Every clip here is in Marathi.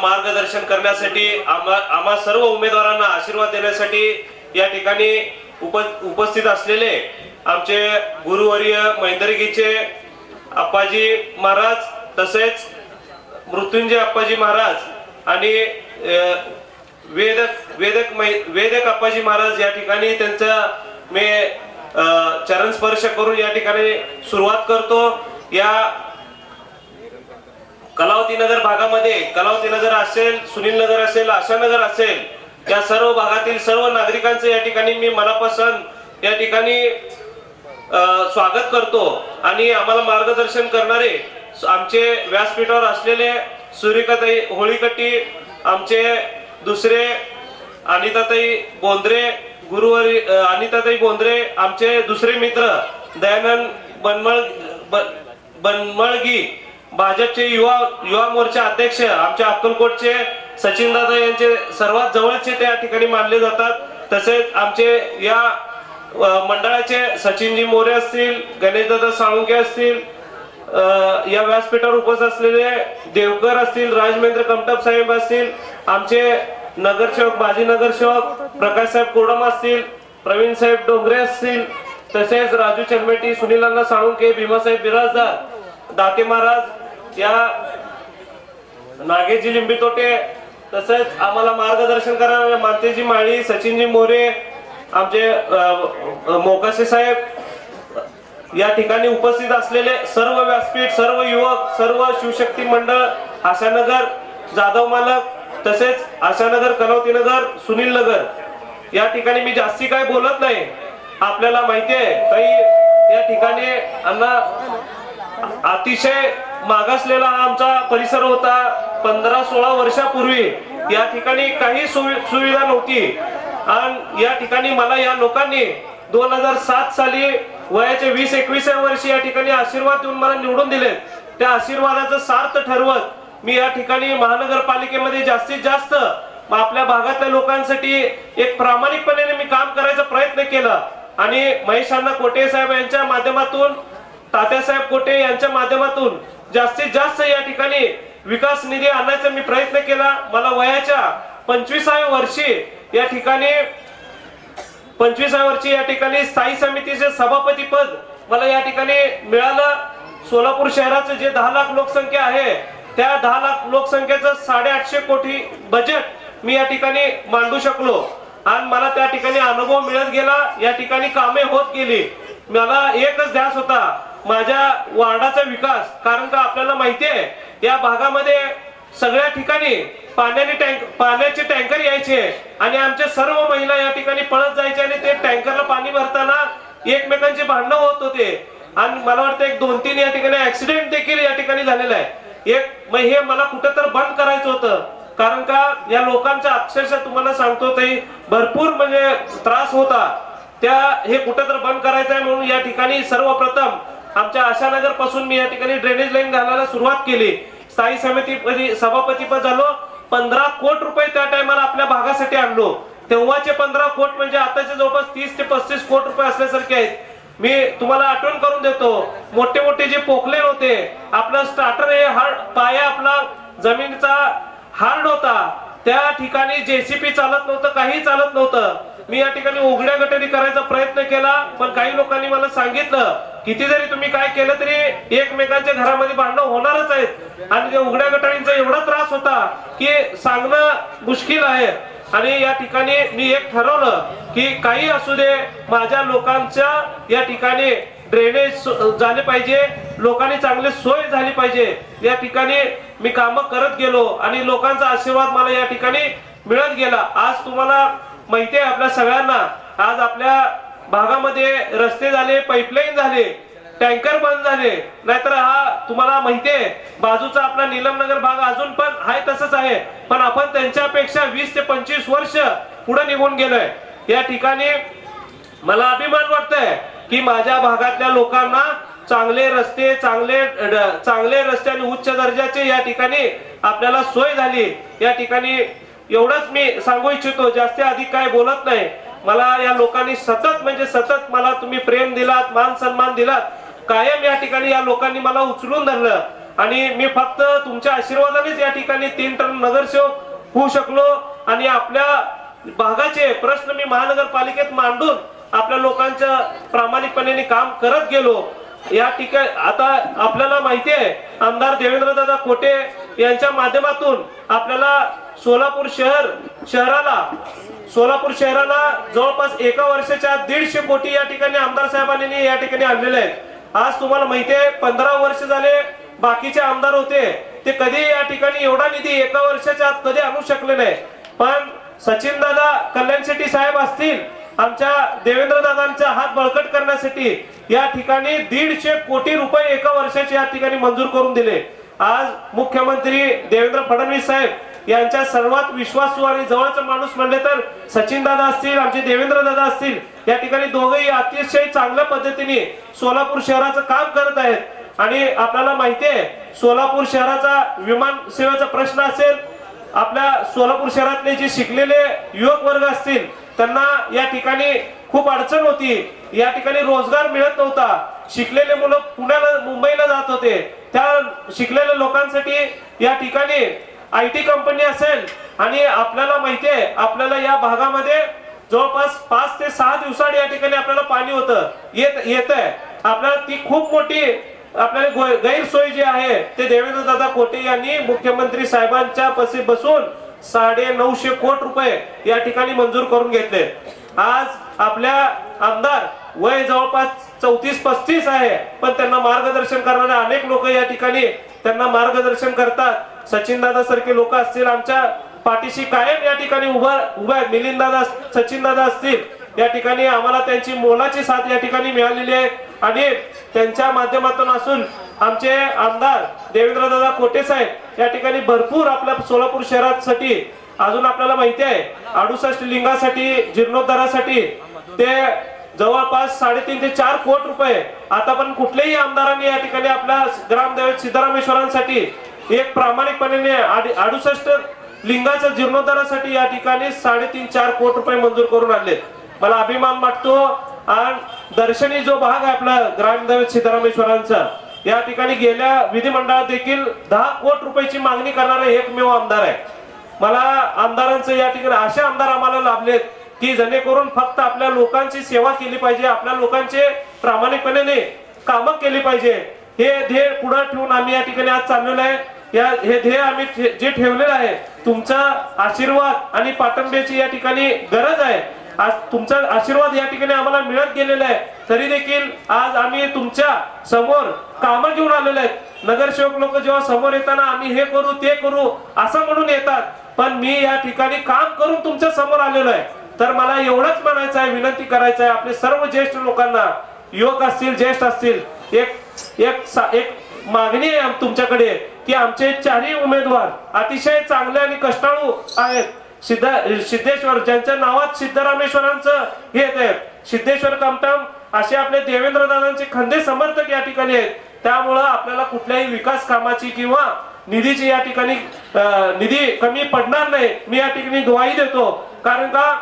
मार्गदर्शन करण्यासाठी आम्हा आम्हा सर्व उमेदवारांना आशीर्वाद देण्यासाठी या ठिकाणी उप उपस्थित असलेले आमचे गुरुवर्य मैदर्गीचे आप्पाजी महाराज तसेच मृत्युंजय आप्पाजी महाराज आणि वेदक वेदक मै- वेदक आप्पाजी महाराज या ठिकाणी त्यांचा मी चरण स्पर्श करून या ठिकाणी सुरुवात करतो. या कलावती नगर भागामध्ये कलावती नगर असेल सुनील नगर असेल आशानगर असेल या सर्व भागातील सर्व नागरिकांचं या ठिकाणी मी मनापासून या ठिकाणी स्वागत करतो. आणि आम्हाला मार्गदर्शन करणारे आमचे व्यासपीठावर असलेले सूर्यकाताई होळीकट्टी आमचे दुसरे अनिताताई बोंद्रे गुरुवारी अनिताताई बोंद्रे आमचे दुसरे मित्र दयानंद बनमळ बनमळगी भाजपचे युवा युवा मोर्चा अध्यक्ष आमच्या अक्कलकोटचे सचिन दादा यांचे सर्वात जवळचे त्या ठिकाणी मानले जातात. तसेच आमचे या मंडळाचे सचिनजी मोरे असतील गणेशदादा साळुंके असतील या व्यासपीठावर उपस्थित असलेले देवकर असतील राजमेंद्र कमटप साहेब असतील आमचे नगरसेवक माजी नगरसेवक प्रकाश साहेब कोडम असतील प्रवीण साहेब डोंगरे असतील तसेच राजू चन्मेटी सुनील अण्णा साळुंके भीमासाहेब बिराजदार दाते महाराज या नागेजी लिंबितोटे तसेच आम्हाला मार्गदर्शन करणारे मातेजी माळी सचिनजी मोरे आमचे अ, मोकासे साहेब या ठिकाणी उपस्थित असलेले सर्व व्यासपीठ सर्व युवक सर्व शिवशक्ती मंडळ आशानगर जाधव मालक तसेच आशानगर कनौती नगर सुनील नगर. या ठिकाणी मी जास्ती काय बोलत नाही. आपल्याला माहिती आहे काही या ठिकाणी अण्णा अतिशय मागासलेला आमचा परिसर होता पंधरा सोळा वर्षापूर्वी. या ठिकाणी काही सुवि- सुविधा नव्हती. आणि या ठिकाणी मला या लोकांनी दोन हजार सात साली वयाचे वीस एकविसाव्या वर्षी या ठिकाणी आशीर्वाद देऊन मला निवडून दिले त्या आशीर्वादाचं सार्थ ठरवत मी या ठिकाणी महानगरपालिकेमध्ये जास्तीत जास्त आपल्या भागातल्या लोकांसाठी एक प्रामाणिकपणे मी काम करायचा प्रयत्न केला. आणि महेशांना कोटे साहेब यांच्या माध्यमातून तात्यासाहेब कोटे यांच्या माध्यमातून जास्तीत जास्त या ठिकाणी विकास निधी आणण्याचा मी प्रयत्न केला. मला वयाच्या पंचवीसाव्या वर्षी या ठिकाणी पंचवीसाव्या वर्षी या ठिकाणी स्थायी समितीचे सभापती पद मला या ठिकाणी मिळालं. सोलापूर शहराचं जे दहा लाख लोकसंख्या आहे त्या दहा लाख लोकसंख्येचं साडेआठशे कोटी बजेट मी या ठिकाणी मांडू शकलो. आणि मला त्या ठिकाणी अनुभव मिळत गेला. या ठिकाणी कामे होत गेली. मला एकच ध्यास होता माझ्या वार्डाचा विकास कारण का आपल्याला माहिती आहे या भागामध्ये सगळ्या ठिकाणी पाण्याने टँक पाण्याचे टँकर यायचे. आणि आमच्या सर्व महिला या ठिकाणी पळत जायचे आणि ते टँकरला पाणी भरताना एकमेकांचे भांडणं होत होते. आणि मला वाटतं एक दोन तीन या ठिकाणी ऍक्सिडेंट देखील या ठिकाणी झालेला आहे. एक मग हे मला कुठं तर बंद करायचं होतं. कारण का या लोकांचा अक्षरशः तुम्हाला सांगतो ते भरपूर म्हणजे त्रास होता. त्या हे कुठं तर बंद करायचं आहे म्हणून या ठिकाणी सर्वप्रथम आमच्या आशानगरपासून मी या ठिकाणी ड्रेनेज लाईन घालायला सुरुवात केली. स्थायी समिती सभापती पद झालो. पंधरा कोट रुपये त्या टायमाला आपल्या भागासाठी आणलो. तेव्हाचे पंधरा कोट म्हणजे आताचे जवळपास तीस ते पस्तीस कोट रुपये असल्यासारखे आहेत. मी तुम्हाला आठवण करून देतो मोठे मोठे जे पोकले होते आपलं स्टार्टर हे हार्ड पाया आपला जमिनीचा हार्ड होता. त्या ठिकाणी जेसीपी चालत नव्हतं काही चालत नव्हतं. मी या ठिकाणी उघड्या गटारी करायचा प्रयत्न केला पण काही लोकांनी मला सांगितलं किती जरी तुम्ही काय केलं तरी एकमेकांच्या घरामध्ये भांडणं होणारच आहेत. आणि त्या उघड्या गटाळींचा एवढा त्रास होता की सांगणं मुश्किल आहे. आणि या ठिकाणी मी एक ठरवलं की काही असू दे माझ्या लोकांच्या या ठिकाणी ड्रेनेज झाले पाहिजे लोकांनी चांगली सोय झाली पाहिजे. या ठिकाणी मी कामं करत गेलो आणि लोकांचा आशीर्वाद मला या ठिकाणी मिळत गेला. आज तुम्हाला माहिती आहे आपल्या सगळ्यांना. आज आपल्या भागामध्ये रस्ते झाले पाईपलाईन झाले टँकर बंद झाले. नाहीतर हा तुम्हाला माहिती आहे बाजूचा आपला निलमनगर भाग अजून पण आहे तसंच आहे. पण आपण त्यांच्यापेक्षा वीस ते पंचवीस वर्ष पुढे निघून गेलोय. या ठिकाणी मला अभिमान वाटतंय की माझ्या भागातल्या लोकांना चांगले रस्ते चांगले चांगले रस्ते आणि उच्च दर्जाचे या ठिकाणी आपल्याला सोय झाली. या ठिकाणी एवढंच मी सांगू इच्छितो जास्ती अधिक काय बोलत नाही. मला या लोकांनी सतत म्हणजे सतत मला तुम्ही प्रेम दिलात मान सन्मान दिलात कायम या ठिकाणी या लोकांनी मला उचलून धरलं. आणि मी फक्त तुमच्या आशीर्वादानेच या ठिकाणी तीन टर्म नगरसेवक होऊ शकलो आणि आपल्या भागाचे प्रश्न मी महानगरपालिकेत मांडून आपल्या लोकांच्या प्रामाणिकपणे काम करत गेलो. या ठिकाणी आता आपल्याला माहिती आहे आमदार देवेंद्रदादा कोटे यांच्या माध्यमातून आपल्याला सोलापूर शहर शहराला सोलापूर शहराला जवळपास एका वर्षाच्या दीडशे कोटी या ठिकाणी आमदार साहेबांनी या ठिकाणी आणलेले आहेत. आज तुम्हाला माहिती आहे पंधरा वर्ष झाले बाकीचे आमदार होते. ते कधी या ठिकाणी एवढा निधी एका वर्षाच्या आत कधी आणू शकले नाही. पण सचिन दादा कल्याण शेट्टी साहेब असतील आमच्या देवेंद्र दादांचा हात बळकट करण्यासाठी या ठिकाणी दीडशे कोटी रुपये एका वर्षाचे या ठिकाणी मंजूर करून दिले. आज मुख्यमंत्री देवेंद्र फडणवीस साहेब यांच्या सर्वात विश्वासू आणि जवळचा माणूस म्हणले तर सचिन दादा असतील आमचे देवेंद्र दादा असतील या ठिकाणी दोघेही अतिशय चांगल्या पद्धतीने सोलापूर शहराचं काम करत आहेत. आणि आपल्याला माहिती आहे सोलापूर शहराचा विमान सेवेचा प्रश्न असेल आपल्या सोलापूर शहरातले जे शिकलेले युवक वर्ग असतील त्यांना या ठिकाणी खूप अडचण होती. या ठिकाणी रोजगार मिळत नव्हता. शिकलेले मुलं पुण्याला मुंबईला जात होते. त्या शिकलेल्या लोकांसाठी या ठिकाणी आय टी कंपनी असेल आणि आपल्याला माहिती आहे आपल्याला या भागामध्ये जवळपास पाच ते सहा दिवसाड या ठिकाणी आपल्याला पाणी होतं येत येत आहे आपल्याला ती खूप मोठी आपल्याला गैरसोय जी आहे ते देवेंद्र दादा कोटे यांनी मुख्यमंत्री साहेबांच्या पशी बसून साडे नऊशे कोट रुपये या ठिकाणी मंजूर करून घेतले. आज आपल्या आमदार वय जवळपास चौतीस पस्तीस आहे. पण त्यांना मार्गदर्शन करणारे अनेक लोक या ठिकाणी त्यांना मार्गदर्शन करतात. सचिन दादा सारखे लोक असतील आमच्या पाठीशी कायम या ठिकाणी उभा उभा आहेत. मिलिंद दादा सचिन दादा असतील. या ठिकाणी आम्हाला त्यांची मोलाची साथ या ठिकाणी मिळालेली आहे. आणि त्यांच्या माध्यमातून असून आमचे आमदार देवेंद्र दादा कोटे साहेब या ठिकाणी भरपूर आपल्या सोलापूर शहरासाठी अजून आपल्याला माहिती आहे. अडुसष्ट लिंगासाठी जीर्णोद्धारासाठी ते जवळपास साडेतीन ते चार कोट रुपये. आता पण कुठल्याही आमदारांनी या ठिकाणी आपल्या ग्रामदैवत सिद्धरामेश्वरांसाठी एक प्रामाणिकपणे अडुसष्ट लिंगाच्या जीर्णोद्धारासाठी या ठिकाणी साडेतीन चार कोट रुपये मंजूर करून आणले. मला अभिमान वाटतो आणि दर्शनी जो भाग आहे आपला ग्रामदैवत सिद्धरामेश्वरांचा या ठिकाणी गेल्या विधिमंडळात देखील दहा कोट रुपयाची मागणी करणारा एकमेव आमदार आहे. मला आमदारांचं या ठिकाणी असे आमदार आम्हाला लाभलेत. की जेणेकरून फक्त आपल्या लोकांची सेवा केली पाहिजे आपल्या लोकांचे प्रामाणिकपणे कामं केली पाहिजे. हे ध्येय पुढे ठेवून आम्ही या ठिकाणी आज चाललेलो आहे. या हे ध्येय आम्ही ठे- जे ठेवलेलं आहे तुमचा आशीर्वाद आणि पाठंब्याची या ठिकाणी गरज आहे. आज तुमचा आशीर्वाद या ठिकाणी आम्हाला मिळत गेलेला आहे. तरी देखील आज आम्ही तुमच्यासमोर कामं घेऊन आलेलो आहेत. नगरसेवक लोक जेव्हा समोर येताना आम्ही हे करू ते करू असं म्हणून येतात. पण मी या ठिकाणी काम करून तुमच्यासमोर आलेलो आहे. तर मला एवढंच म्हणायचं आहे विनंती करायचं आहे आपले सर्व ज्येष्ठ लोकांना युवक असतील ज्येष्ठ असतील एक एक सा- एक मागणी आहे तुमच्याकडे की आमचे चारही उमेदवार अतिशय चांगले आणि कष्टाळू आहेत. सिद्ध सिद्धेश्वर ज्यांच्या नावात सिद्धरामेश्वरांचं हे आहेत सिद्धेश्वर कमटम असे आपले देवेंद्र दादांचे खंदे समर्थक या ठिकाणी आहेत. त्यामुळं आपल्याला कुठल्याही विकास कामाची किंवा निधीची या ठिकाणी निधी कमी पडणार नाही. मी या ठिकाणी ग्वाही देतो. कारण का?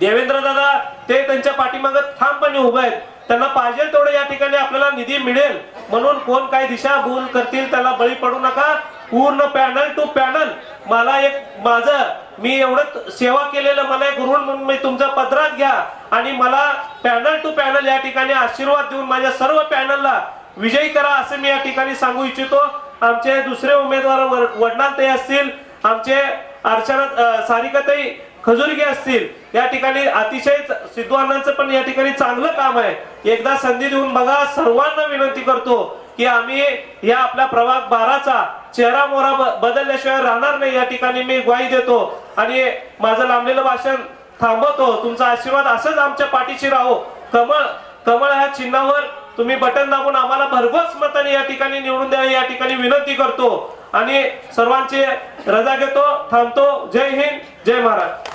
देवेंद्र दादा ते त्यांच्या पाठीमागे ठामपणे उभे आहेत. त्यांना पाहिजे तेवढं या ठिकाणी आपल्याला निधी मिळेल. म्हणून कोण काय दिशाभूल करतील त्याला बळी पडू नका. पूर्ण पॅनल टू पॅनल. मला एक माझं मी एवढं सेवा केलेलं मला एक ऋण म्हणून मी तुमच्या पत्रात घ्या. आणि मला पॅनल टू पॅनल या ठिकाणी आशीर्वाद देऊन माझ्या सर्व पॅनलला विजयी करा असं मी या ठिकाणी सांगू इच्छितो. आमचे दुसरे उमेदवार वर- वडनाल ते असतील. आमचे अर्चना सारिकाताई खजुरगे असतील. या ठिकाणी अतिशय च- सिद्धू अण्णांचं पण या ठिकाणी चांगलं काम आहे. एकदा संधी देऊन बघा सर्वांना विनंती करतो की आम्ही या आपल्या प्रभाग बाराचा चेहरा मोहरा ब- बदलल्याशिवाय राहणार नाही. या ठिकाणी मी ग्वाही देतो आणि माझं लांबलेलं भाषण थांबवतो. तुमचा आशीर्वाद असंच आमच्या पाठीशी राहो. कमळ कमळ ह्या चिन्हावर तुम्ही बटन दाबून आम्हाला भरघोस मताने या ठिकाणी निवडून द्या. या ठिकाणी विनंती करतो. आणि सर्वांची रजा घेतो थांबतो. जय हिंद जय महाराज.